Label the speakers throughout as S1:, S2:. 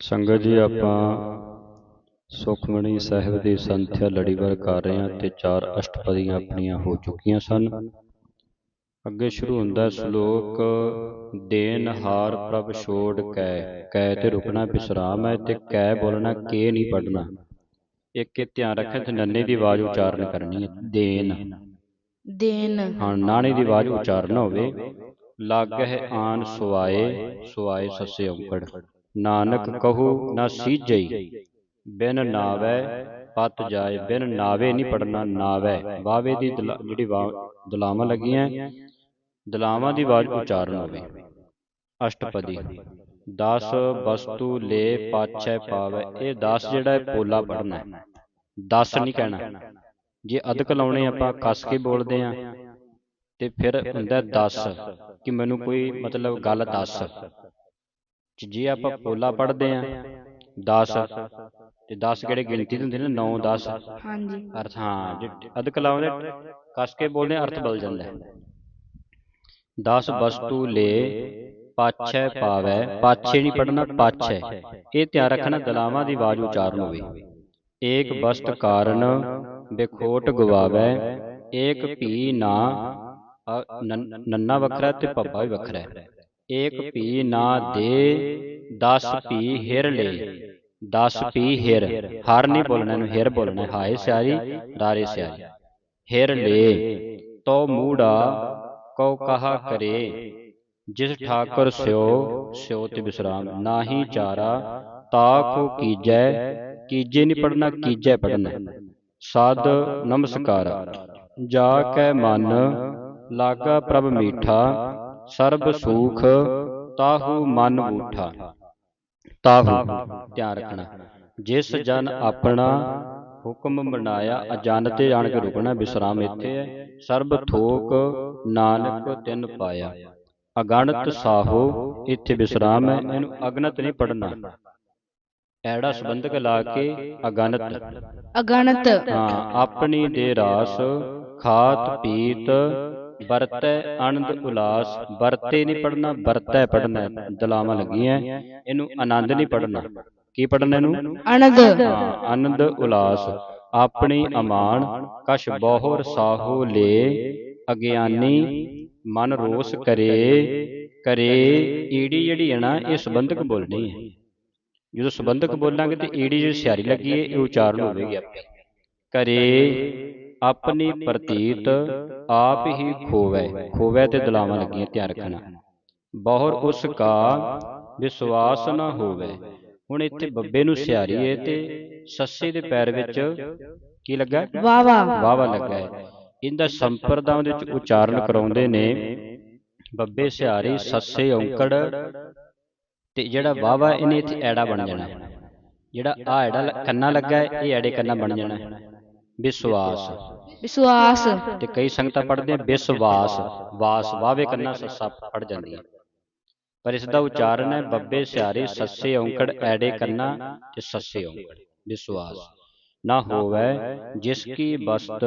S1: ਸੰਗਤ ਜੀ ਆਪਾਂ ਸੁਖਮਣੀ ਸਾਹਿਬ ਦੀ ਸੰਥਿਆ ਲੜੀਵਾਰ ਕਰ ਰਹੇ ਹਾਂ ਤੇ ਚਾਰ ਅਸ਼ਟਪਦੀਆਂ ਆਪਣੀਆਂ ਹੋ ਚੁੱਕੀਆਂ ਸਨ। ਅੱਗੇ ਸ਼ੁਰੂ ਹੁੰਦਾ ਸ਼ਲੋਕ ਦੇਨ ਹਾਰ ਪ੍ਰਭ ਛੋੜ ਕੈ। ਕੈ ਤੇ ਰੁਕਣਾ ਵਿਸਰਾਮ ਹੈ ਤੇ ਕੈ ਬੋਲਣਾ ਕੇ ਨਹੀਂ ਪੜਨਾ ਇੱਕ ਇਹ ਧਿਆਨ ਰੱਖਿਆ ਤੇ ਨੰਨੇ ਦੀ ਆਵਾਜ਼ ਉਚਾਰਨ ਕਰਨੀ ਹੈ ਦੇਨ।
S2: ਦੇਨ।
S1: ਹਾਂ ਨਾਣੇ ਦੀ ਆਵਾਜ਼ ਉਚਾਰਨ ਹੋਵੇ। ਲੱਗ ਹੈ ਆਨ ਸੁਆਏ ਸੁਆਏ ਸੱਸੇ ਔਂਕੜ। ਨਾਨਕ ਕਹੂ ਨਾ ਸੀਜਈ ਬਿਨ ਨਾਵੈ ਪਤ ਜਾਏ ਬਿਨ ਨਾਵੇ ਨਹੀਂ ਪੜਨਾ ਨਾਵੈ। ਵਾਵੇ ਦੀ ਜਿਹੜੀ ਦਲਾਵਾਂ ਲੱਗੀਆਂ ਦਲਾਵਾਂ ਦੀ ਆਵਾਜ਼ ਉਚਾਰਨ ਹੋਵੇ। ਅਸ਼ਟਪਦੀ। 10 ਵਸਤੂ ਲੈ ਪਾਛੈ ਪਾਵੇ। ਇਹ 10 ਜਿਹੜਾ ਹੈ। ਪੋਲਾ ਪੜਨਾ ਹੈ 10 ਨਹੀਂ ਕਹਿਣਾ। ਜੇ ਅਦਕ ਲਾਉਣੇ ਆਪਾਂ ਕੱਸ ਕੇ ਬੋਲਦੇ ਆ ਤੇ ਫਿਰ ਹੁੰਦਾ 10 ਕਿ ਮੈਨੂੰ ਕੋਈ ਮਤਲਬ ਗੱਲ ਦੱਸ। ਜੇ ਆਪਾਂ ਪੋਲਾ ਪੜਦੇ ਆ 10 ਤੇ 10 ਕਿਹੜੇ ਗਿਣਤੀ ਦੇ ਹੁੰਦੇ ਨੇ? 9 10
S2: ਹਾਂਜੀ।
S1: ਅਰਥ ਹਾਂ ਜੇ ਅਦਕ ਲਾਉਂਦੇ ਕੱਸ ਕੇ ਬੋਲਦੇ ਅਰਥ ਬਦਲ ਜਾਂਦਾ ਹੈ। 10 ਵਸਤੂ ਲੈ ਪਾਛੈ ਪਾਵੈ ਪਾਛੇ ਨਹੀਂ ਪੜਨਾ ਪਾਛੈ। ਇਹ ਧਿਆਨ ਰੱਖਣਾ ਦਲਾਵਾਂ ਦੀ ਆਵਾਜ਼ ਉਚਾਰਨ ਹੋਵੇ। ਏਕ ਵਸਤ ਕਾਰਨ ਬੇਖੋਟ ਗਵਾਵੈ ਏਕ ਭੀ ਨਾ ਨੰਨਾ ਵੱਖਰਾ ਤੇ ਪੱਪਾ ਵੀ ਵੱਖਰਾ ਹੈ। ਏਕ ਭੀ ਨਾ ਦੇ 10 ਭੀ ਹਿਰ ਲੈ 10 ਭੀ ਹਿਰ ਹਰ ਨਹੀਂ ਬੋਲਣਾ ਇਹਨੂੰ ਹਿਰ ਬੋਲਣਾ। ਹਾਏ ਸਿਆਰੀ ਰਾਰੇ ਸਿਆਰੀ। ਹਿਰ ਲੈ ਤੋ ਮੂੜਾ ਕਉ ਕਹਾ ਕਰੇ ਜਿਸ ਠਾਕੁਰ ਸਿਓ ਸਿਓ ਤੇ ਵਿਸਰਾਮ ਨਾਹੀ ਚਾਰਾ ਤਾਕੋ ਕੀਜੈ ਕੀਜੇ ਨਹੀਂ ਪੜਨਾ ਕੀਜੈ ਪੜਨਾ ਸਦ ਨਮਸਕਾਰ। ਜਾ ਕੈ ਮਨ ਲਾਗਾ ਪ੍ਰਭ ਮੀਠਾ। ਸਰਬ ਸੂਖ ਤਾਹੂ ਮਨ ਊਠਾ। ਤਾਹੂ ਧਿਆਨ ਰੱਖਣਾ। ਜਿਸ ਜਨ ਆਪਣਾ ਹੁਕਮ ਬਣਾਇਆ ਅਜਨ ਤੇ ਜਾਣ ਕੇ ਰੁਕਣਾ ਵਿਸਰਾਮ ਇੱਥੇ ਹੈ। ਸਰਬ ਥੋਕ ਨਾਨਕ ਤਿੰਨ ਪਾਇਆ। ਅਗਣਤ ਸਾਹੋ ਇੱਥੇ ਵਿਸਰਾਮ ਹੈ। ਇਹਨੂੰ ਅਗਨਤ ਨਹੀਂ ਪੜਨਾ ਐੜਾ ਸੰਬੰਧਕ ਲਾ ਕੇ ਅਗਣਤ।
S2: ਅਗਣਤ।
S1: ਹਾਂ ਆਪਣੀ ਦੇ ਰਾਸ ਖਾਤ ਪੀਤ ਵਰਤੈ ਆਨੰਦ ਉਲਾਸ ਵਰਤੇ ਨਹੀਂ ਪੜਨਾ ਵਰਤੈ ਪੜਨਾ ਦਲਾਵਾਂ ਲੱਗੀਆਂ ਇਹਨੂੰ ਆਨੰਦ ਨਹੀਂ ਪੜਨਾ ਕੀ ਪੜਨਾ ਇਹਨੂੰ?
S2: ਅਨੰਦ
S1: ਹਾਂ ਆਨੰਦ ਉਲਾਸ। ਆਪਣੀ ਅਮਾਨ ਕਛ ਬਹੁਰ ਸਾਹੋ ਲੇ ਅਗਿਆਨੀ ਮਨ ਰੋਸ ਕਰੇ ਕਰੇ ਈੜੀ ਜਿਹੜੀ ਹੈ ਨਾ ਇਹ ਸੰਬੰਧਕ ਬੋਲਣੀ ਹੈ। ਜਦੋਂ ਸੰਬੰਧਕ ਬੋਲਾਂਗੇ ਤੇ ਈੜੀ ਜਿਹੜੀ ਸਿਆਰੀ ਲੱਗੀ ਹੈ ਇਹ ਉਚਾਰਨ ਹੋਵੇਗੀ ਆਪੇ। ਕਰੇ ਆਪਣੀ ਪ੍ਰਤੀਤ ਆਪ ਹੀ ਖੋਵੈ। ਖੋਵੈ। ਤੇ ਦਲਾਵਾਂ ਲੱਗੀਆਂ ਧਿਆਨ ਰੱਖਣਾ। ਬਹੁਰ ਉਸ ਕਾ ਵਿਸ਼ਵਾਸ ਨਾ ਹੋਵੇ। ਹੁਣ ਇੱਥੇ ਬੱਬੇ ਨੂੰ ਸਿਆਰੀ ਹੈ ਤੇ ਸੱਸੇ ਦੇ ਪੈਰ ਵਿੱਚ ਕੀ ਲੱਗਾ?
S2: ਵਾਵਾ
S1: ਵਾਵਾ ਲੱਗਾ ਹੈ। ਇਹਦਾ ਸੰਪਰਦਾ ਦੇ ਵਿੱਚ ਉਚਾਰਨ ਕਰਾਉਂਦੇ ਨੇ ਬੱਬੇ ਸਿਹਾਰੀ ਸੱਸੇ ਔਂਕੜ ਤੇ ਜਿਹੜਾ ਵਾਵਾ ਇਹਨੇ ਇੱਥੇ ਐੜਾ ਬਣ ਜਾਣਾ। ਜਿਹੜਾ ਆ ਐੜਾ ਕੰਨਾ ਲੱਗਾ ਹੈ ਇਹ ਐੜੇ ਕੰਨਾ ਬਣ ਜਾਣਾ। ਵਿਸ਼ਵਾਸ।
S2: ਵਿਸ਼ਵਾਸ।
S1: ਤੇ ਕਈ ਸੰਗਤਾਂ ਪੜ੍ਹਦੇ ਆ ਵਿਸ਼ਵਾਸ। ਵਾਸ ਵਾਵੇ ਕੰਨਾ ਸੱਸਾ ਪੜ ਜਾਂਦੀ ਹੈ। ਪਰ ਇਸ ਦਾ ਉਚਾਰਨ ਹੈ ਬੱਬੇ ਸਿਹਾਰੇ ਸੱਸੇ ਔਂਕੜ ਐੜੇ ਕੰਨਾ ਤੇ ਸੱਸੇ ਔਂਕੜ। ਵਿਸ਼ਵਾਸ। ਨਾ ਹੋਵੇ ਜਿਸ ਕੀ ਬਸਤ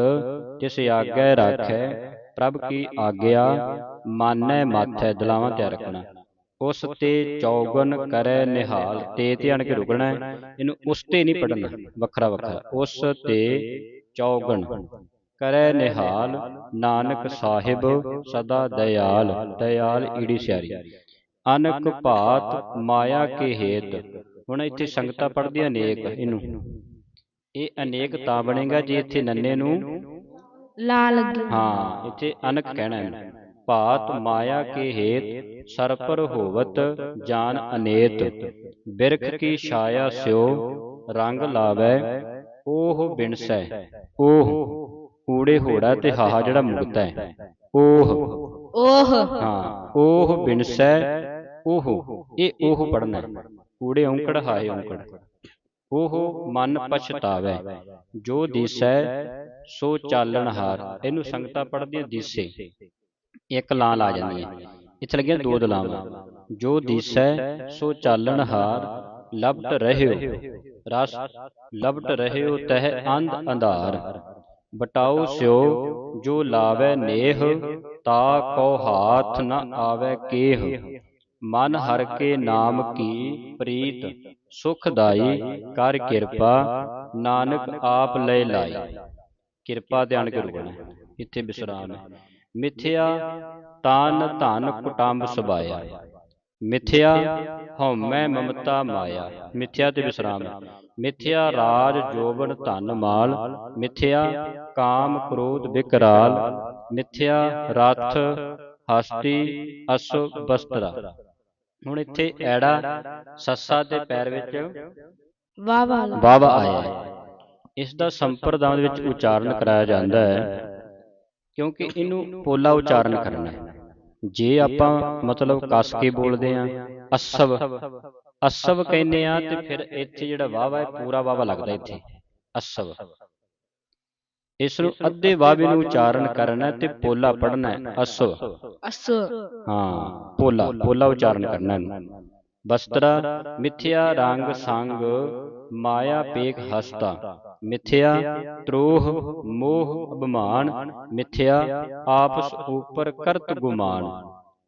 S1: ਤਿਸ ਆਗੇ ਰੱਖੈ ਪ੍ਰਭ ਕੀ ਆਗਿਆ ਮਾਨੈ ਮਾਥੈ ਦਲਾਵਾਂ ਤੇ ਰੱਖਣਾ। ਉਸ ਤੇ ਚੌਗਨ ਕਰੈ ਨਿਹਾਲ ਤੇ ਆਣ ਕੇ ਰੁਕਣਾ। ਇਹਨੂੰ ਉਸ ਤੇ ਨਹੀਂ ਪੜਨਾ ਵੱਖਰਾ ਵੱਖਰਾ। ਉਸ ਤੇ ਚੌਗਨ ਕਰੈ ਨਿਹਾਲ ਨਾਨਕ ਸਾਹਿਬ ਸਦਾ ਦਇਆਲ ਦਇਆਲ ਈੜੀ ਸਿਆਰੀ। ਅਨਕ ਭਾਤ ਮਾਇਆ ਕੇ ਹੇਤ। ਹੁਣ ਇੱਥੇ ਸੰਗਤਾਂ ਪੜ੍ਹਦੀਆਂ ਅਨੇਕ ਇਹਨੂੰ। ਇਹ ਅਨੇਕ ਤਾਂ ਬਣੇਗਾ ਜੇ ਇੱਥੇ ਨੰਨੇ ਨੂੰ
S2: ਲਾ ਲੱਗੀ
S1: ਹਾਂ ਇੱਥੇ ਅਨਕ ਕਹਿਣਾ ਹੈ ਭਾਤ ਮਾਇਆ ਕੇ ਹੇਤ ਸਰਪਰ ਹੋਵਤ ਜਾਨ ਅਨੇਤ। ਬਿਰਖ ਕੀ ਛਾਇਆ ਸਿਓ ਰੰਗ ਲਾਵੈ ਉਹ ਬਿਨਸੈ ਉਹ ਊੜੇ ਹੋੜਾ ਤੇ ਹਾਹਾ ਜਿਹੜਾ ਮੁਕਤਾ ਹੈ। ਉਹ
S2: ਓਹ
S1: ਹਾਂ ਉਹ ਬਿਨਸੈ ਉਹ ਇਹ ਉਹ ਪੜਨਾ ਊੜੇ ਔਂਕੜ ਹਾਏ ਔਂਕੜ। ਉਹ ਮਨ ਪਛਤਾਵੇ। ਜੋ ਦਿਸੈ ਸੋ ਚਾਲਣ ਹਾਰ। ਇਹਨੂੰ ਸੰਗਤਾਂ ਪੜਦੀਆਂ ਦਿਸੇ। ਇੱਕ ਲਾਂ ਲਾ ਜਾਂਦੀ ਹੈ ਇੱਥੇ ਲੱਗੀਆਂ ਦੋ ਦਲਾਵਾਂ। ਜੋ ਦਿਸੈ ਸੋ ਚਾਲਣ ਹਾਰ। ਲਬਟ ਰਹਿਓ। ਰਸ ਲਬਟ ਰਹਿਓ ਤਹ ਅੰਧ ਅੰਧਾਰ। ਬਟਾਓ ਸਿਓ ਜੋ ਲਾਵੇ ਨੇਹ ਤਾ ਕੋ ਹਾਥ ਨ ਆਵੇ ਕੇਹ। ਮਨ ਹਰ ਕੇ ਨਾਮ ਕੀ ਪ੍ਰੀਤ। ਸੁਖਦਾਈ ਕਰ ਕਿਰਪਾ। ਨਾਨਕ ਆਪ ਲੈ ਲਾਈ। ਕਿਰਪਾ ਧਿਆਨ ਕੇ ਰੁਕਣਾ ਹੈ। ਇੱਥੇ ਵਿਸਰਾਮ ਹੈ। ਮਿਥਿਆ ਤਾਨ ਧਨ ਕੁਟੰਬ ਸਬਾਇਆ। ਮਿਥਿਆ ਹਉਮੈ ਮਮਤਾ ਮਾਇਆ। ਮਿਥਿਆ ਤੇ ਵਿਸਰਾਮ। ਹੈ ਮਿਥਿਆ ਰਾਜ ਜੋਬਨ ਧਨ ਮਾਲ। ਮਿਥਿਆ ਕਾਮ ਕ੍ਰੋਧ ਵਿਕਰਾਲ ਮਿਥਿਆ ਰਥ ਹਸਤੀ ਅਸੁ ਬਸਤਰਾ। ਹੁਣ ਇੱਥੇ ਐੜਾ ਸੱਸਾ ਦੇ ਪੈਰ ਵਿੱਚ
S2: ਵਾਹ ਵਾਲਾ
S1: ਵਾਵਾ ਆਇਆ ਹੈ। ਇਸ ਦਾ ਸੰਪਰਦਾਨ ਦੇ ਵਿੱਚ ਉਚਾਰਨ ਕਰਾਇਆ ਜਾਂਦਾ ਹੈ ਕਿਉਂਕਿ ਇਹਨੂੰ ਪੋਲਾ ਉਚਾਰਨ ਕਰਨਾ ਹੈ। ਜੇ ਆਪਾਂ ਮਤਲਬ ਕੱਸ ਕੇ ਬੋਲਦੇ ਆ ਅਸਵ ਅਸਵ ਕਹਿੰਦੇ ਆ ਤੇ ਫਿਰ ਇੱਥੇ ਜਿਹੜਾ ਵਾਵਾ ਹੈ ਪੂਰਾ ਵਾਵਾ ਲੱਗਦਾ ਇੱਥੇ। ਅਸਵ ਇਸ ਨੂੰ ਅੱਧੇ ਵਾਵੇ ਨੂੰ ਉਚਾਰਨ ਕਰਨਾ ਹੈ ਤੇ ਪੋਲਾ ਪੜਨਾ ਹੈ ਅਸਵ
S2: ਅਸ
S1: ਹਾਂ ਪੋਲਾ ਪੋਲਾ ਉਚਾਰਨ ਕਰਨਾ ਇਹਨੂੰ ਬਸਤਰਾ ਮਿਥਿਆ ਰੰਗ ਸੰਗ ਮਾਇਆ ਪੇਖ ਹਸਤਾ। ਮਿਥਿਆ ਤਰੋਹ ਮੋਹ ਅਭਿਮਾਨ ਮਿਥਿਆ ਆਪਸ ਉਪਰ ਕਰਤ ਗੁਮਾਨ।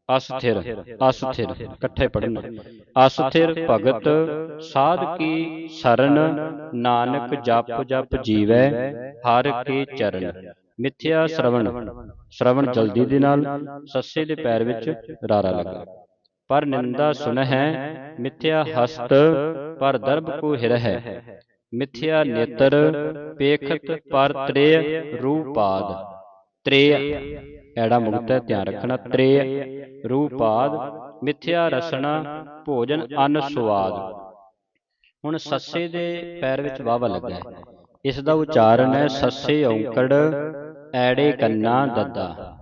S1: ਅਸਥਿਰ ਅਸਥਿਰ ਇਕੱਠੇ ਪੜਨਾ ਅਸਥਿਰ ਭਗਤ ਸਾਧ ਕੀ ਸਰਨ ਨਾਨਕ ਜਪ ਜਪ ਜੀਵੈ ਹਰ ਕੇ ਚਰਨ। ਮਿਥਿਆ ਸ਼ਰਵਣ। ਸ਼ਰਵਣ ਜਲਦੀ ਦੇ ਨਾਲ ਸੱਸੇ ਦੇ ਪੈਰ ਵਿੱਚ ਰਾਰਾ ਲੱਗਾ। ਪਰ ਨਿੰਦਾ ਸੁਨਹਿ ਮਿਥਿਆ ਹਸਤ ਪਰ ਦਰਬ ਕੋ ਹਿਰਹਿ। ਮਿਥਿਆ ਨੇਤਰ ਪੇਖਤ ਪਰ ਤ੍ਰੇ ਰੂਪਾਦ ਤ੍ਰੇ ਐੜਾ ਮੁਕਤ ਹੈ ਧਿਆਨ ਰੱਖਣਾ ਤ੍ਰੇ ਰੂਪਾਦ ਮਿਥਿਆ ਰਸਨਾ ਭੋਜਨ ਅਨ ਸਵਾਦ। ਹੁਣ ਸੱਸੇ ਦੇ ਪੈਰ ਵਿੱਚ ਵਾਵਾ ਲੱਗਾ ਹੈ। ਇਸ ਦਾ ਉਚਾਰਨ ਹੈ ਸੱਸੇ ਔਂਕੜ ਐੜੇ ਕੰਨਾ ਦੱਦਾ।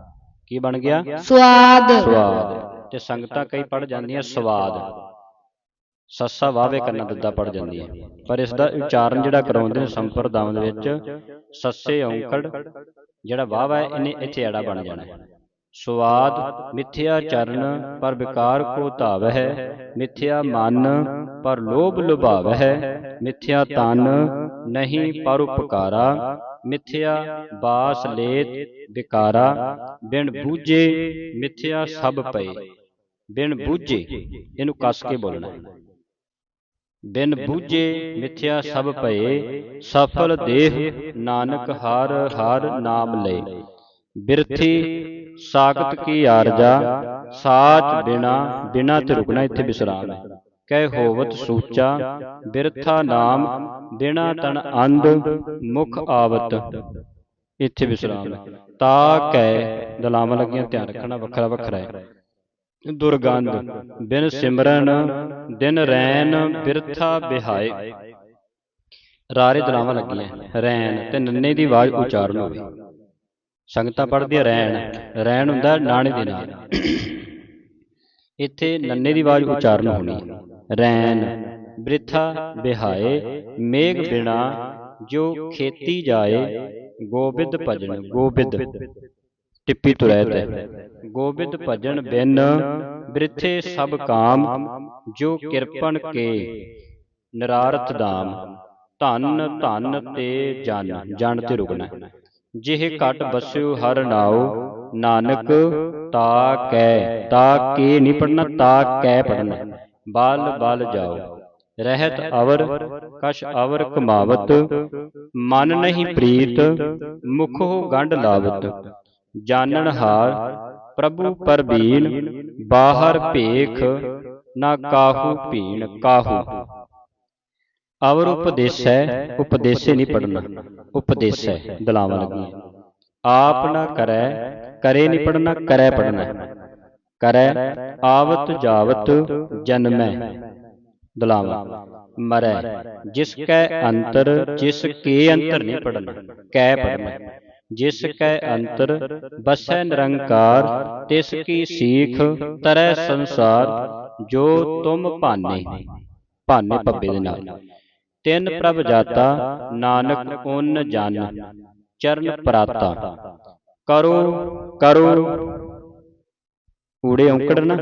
S1: ਕੀ ਬਣ ਗਿਆ?
S2: ਸਵਾਦ।
S1: ਸਵਾਦ। ਤੇ ਸੰਗਤਾਂ ਕਈ ਪੜ ਜਾਂਦੀਆਂ ਸਵਾਦ। ਸੱਸਾ ਵਾਵੇ ਕੰਨਾ ਦੱਦਾ ਪੜ ਜਾਂਦੀ ਹੈ। ਪਰ ਇਸ ਦਾ ਉਚਾਰਨ ਜਿਹੜਾ ਕਰਾਉਂਦੇ ਨੇ ਸੰਪਰਦਾਵਾਂ ਦੇ ਵਿੱਚ, ਸੱਸੇ ਔਂਕੜ, ਜਿਹੜਾ ਵਾਵਾ ਹੈ, ਇਹਨੇ ਇੱਥੇ ਐੜਾ ਬਣ ਜਾਣਾ ਹੈ। ਸਵਾਦ, ਮਿਥਿਆ ਚਰਨ ਪਰ ਵਿਕਾਰ ਕੋ ਧਾਵਹਿ ਮਿਥਿਆ ਮਨ ਪਰ ਲੋਭ ਲੁਭਾਵਹਿ ਮਿਥਿਆ ਤਨ ਨਹੀਂ ਪਰ ਉਪਕਾਰਾ, ਮਿਥਿਆ ਬਾਸ ਲੇਤ ਵਿਕਾਰਾ, ਬਿਨ ਬੂਝੇ ਮਿਥਿਆ ਸਭ ਪਏ। ਬਿਨ ਬੂਝੇ, ਇਹਨੂੰ ਕੱਸ ਕੇ ਬੋਲਣਾ ਹੈ। ਬਿਨ ਬੂਝੇ ਮਿਥਿਆ ਸਭ ਭਏ ਸਫਲ ਦੇਹ ਨਾਨਕ ਹਰ ਹਰ ਨਾਮ ਲਏ। ਬਿਰਥੀ ਸਾਖਤ ਕੀ ਆਰਜਾ ਸਾਚ ਬਿਨਾ ਬਿਨਾ ਤੇ ਰੁਕਣਾ ਇੱਥੇ ਵਿਸਰਾਮ ਹੈ ਕਹਿ ਹੋਵਤ ਸੂਚਾ ਬਿਰਥਾ ਨਾਮ ਬਿਨਾ ਤਨ ਅੰਧ ਮੁਖ ਆਵਤ। ਇੱਥੇ ਵਿਸਰਾਮ ਤਾ ਕਹਿ ਦਲਾਵਾਂ ਲੱਗੀਆਂ ਧਿਆਨ ਰੱਖਣਾ ਵੱਖਰਾ ਵੱਖਰਾ ਹੈ। ਦੁਰਗੰਧ, ਬਿਨ ਸਿਮਰਨ ਦਿਨ ਰੈਨ ਬਿਰਥਾ ਬਿਹਾਏ। ਰਾਰੇ ਦਲਾਵਾਂ ਲੱਗੀਆਂ ਰੈਨ ਤੇ ਨੰਨੇ ਦੀ ਆਵਾਜ਼ ਉਚਾਰਨ ਹੋਵੇ। ਸੰਗਤਾਂ ਪੜ੍ਹਦੀਆਂ ਰੈਣ ਰੈਣ ਹੁੰਦਾ ਨਾਣੇ ਦੇ ਨਾਲ। ਇੱਥੇ ਨੰਨੇ ਦੀ ਆਵਾਜ਼ ਉਚਾਰਨ ਹੋਣੀ ਰੈਨ ਬ੍ਰਿਥਾ ਬਿਹਾਏ, ਮੇਘ ਬਿਨਾ ਜੋ ਖੇਤੀ ਜਾਏ, ਗੋਬਿੰਦ ਭਜਨ, ਗੋਬਿੰਦ। ਟਿੱਪੀ ਤੁਰੈ ਰਹਿਤ ਗੋਬਿੰਦ ਭਜਨ ਬਿਨ ਬ੍ਰਿਥੇ ਸਭ ਕਾਮ ਜੋ ਕਿਰਪਨ ਕੇ। ਨਿਰਾਰਥ ਦਾਮ ਧਨ ਧਨ ਤੇ ਜਨ ਜਨ ਤੇ ਰੁਕਣਾ ਹੈ। ਜਿਹ ਘਟ ਬਸਿਓ ਹਰ ਨਾਉ ਨਾਨਕ ਤਾ ਕੈ ਤਾ ਕੇ ਨਹੀਂ ਪੜਨਾ ਤਾ ਕੈ ਪੜਨਾ ਬਲ ਬਲ ਜਾਓ ਰਹਿਤ ਅਵਰ ਕਛ ਅਵਰ ਕਮਾਵਤ ਮਨ ਨਹੀਂ ਪ੍ਰੀਤ ਮੁਖੋ ਗੰਢ ਲਾਵਤ। ਜਾਣਨ ਹਾਰ ਪ੍ਰਭੂ ਪਰਬੀਨ ਬਾਹਰ ਭੇਖ ਨਾ ਕਾਹੂ ਭੀਣ ਕਾਹੂ ਅਵਰ ਉਪਦੇਸੈ ਉਪਦੇਸੇ ਨਹੀਂ ਪੜਨਾ ਉਪਦੇਸੈ ਦਲਾਵਾਂ ਲੱਗੀਆਂ ਆਪ ਨਾ ਕਰੈ ਕਰੇ ਨਹੀਂ ਪੜਨਾ ਕਰੈ ਪੜਨਾ ਕਰੈ ਆਵਤ ਜਾਵਤ ਜਨਮੈ ਦਲਾਵਾਂ ਮਰੈ ਜਿਸ ਕੈ ਅੰਤਰ ਜਿਸ ਕੇ ਅੰਤਰ ਨਹੀਂ ਪੜਨਾ ਕੈ ਪੜਨਾ ਜਿਸ ਕੈ ਅੰਤਰ ਬਸੈ ਨਿਰੰਕਾਰ ਤਿਸ ਕੀ ਸੀਖ ਤਰੈ ਸੰਸਾਰ ਜੋ ਤੁਮ ਭਾਨੇ ਭਾਨੇ ਪੱਬੇ ਦੇ ਨਾਲ ਤਿੰਨ ਪ੍ਰਭ ਜਾਤਾ ਨਾਨਕ ਉਨ ਜਨ ਚਰਨ ਪ੍ਰਾਤਾ ਕਰੋ ਕਰੋ ਊੜੇ ਔਂਕੜ ਨਾ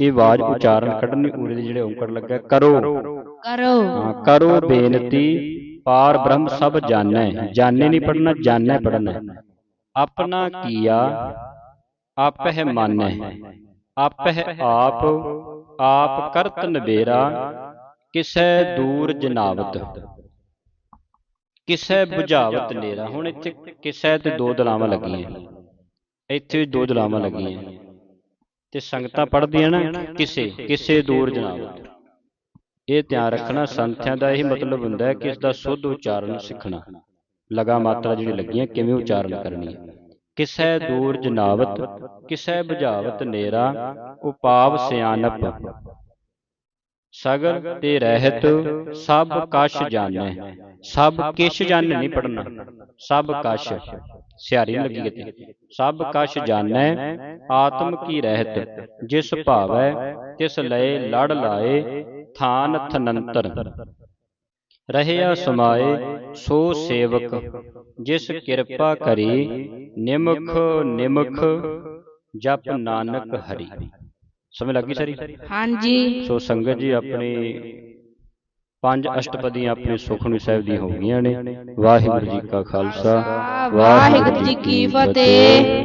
S1: ਇਹ ਆਵਾਜ਼ ਉਚਾਰਨ ਕੱਢਣੀ ਊੜੇ ਦੇ ਜਿਹੜੇ ਔਂਕੜ ਲੱਗਾ ਕਰੋ
S2: ਕਰੋ
S1: ਹਾਂ ਕਰੋ ਬੇਨਤੀ ਪਾਰ ਬ੍ਰਹਮ ਸਭ ਜਾਣੈ ਜਾਣੇ ਨਹੀਂ ਪੜਨਾ ਜਾਣੈ ਪੜਨਾ ਆਪਣਾ ਕੀਆ ਆਪਹਿ ਮਾਨੈ। ਆਪਹਿ ਆਪ ਆਪ ਕਰਤ ਨਵੇਰਾ ਕਿਸੈ ਦੂਰ ਜਨਾਵਤ। ਕਿਸੈ 부ਝਾਵਤ ਨੇਰਾ ਹੁਣ ਇੱਥੇ ਕਿਸੈ ਤੇ ਦੋ ਦਲਾਵਾਂ ਲੱਗੀਆਂ। ਇੱਥੇ ਵੀ ਦੋ ਦਲਾਵਾਂ ਲੱਗੀਆਂ। ਤੇ ਸੰਗਤਾਂ ਪੜ੍ਹਦੀਆਂ ਨਾ ਕਿਸੇ? ਕਿਸੇ ਦੂਰ ਜਨਾਵਤ। ਇਹ ਧਿਆਨ ਰੱਖਣਾ ਸੰਥਿਆਂ ਦਾ ਇਹ ਮਤਲਬ ਹੁੰਦਾ ਹੈ ਕਿ ਇਸ ਦਾ ਸੁੱਧ ਉਚਾਰਨ ਸਿੱਖਣਾ। ਲਗਾ ਮਾਤਰਾ ਜਿਹੜੀ ਲੱਗੀਆਂ ਕਿਵੇਂ ਉਚਾਰਨ ਕਰਨੀ ਹੈ ਕਿਸੈ ਦੂਰ ਜਨਾਵਤ ਕਿਸੈ 부ਝਾਵਤ ਨੇਰਾ ਉਪਾਵ ਸਿਆਨਪ ਸਗਲ ਤੇ ਰਹਿਤ ਸਭ ਕਛ ਜਾਣੈ। ਸਭ ਕਿਛ ਜਾਣੈ ਨਹੀਂ ਪੜਨਾ ਸਭ ਕਛ ਸਿਆਰੀ ਲੱਗੀ ਕਿਤੇ ਸਭ ਕਛ ਜਾਣੈ ਆਤਮ ਕੀ ਰਹਿਤ। ਜਿਸ ਭਾਵੈ ਤਿਸ ਲਏ ਲੜ ਲਾਏ ਥਾਨ ਥਨੰਤਰ। ਰਹਿਆ ਸਮਾਏ ਸੋ ਸੇਵਕ ਜਿਸ ਕਿਰਪਾ ਕਰੀ ਨਿਮਖ ਨਿਮਖ ਜਪ ਨਾਨਕ ਹਰੀ। ਸਮਝ ਲੱਗੀ ਸਾਰੀ?
S2: ਹਾਂਜੀ।
S1: ਸੋ ਸੰਗਤ ਜੀ ਆਪਣੀ ਪੰਜ ਅਸ਼ਟਪਦੀਆਂ ਆਪਣੇ ਸੁਖਮਨੀ ਸਾਹਿਬ ਦੀਆਂ ਹੋ ਗਈਆਂ ਨੇ। ਵਾਹਿਗੁਰੂ ਜੀ ਕਾ ਖਾਲਸਾ।
S2: ਵਾਹਿਗੁਰੂ ਜੀ ਕੀ ਫਤਿਹ।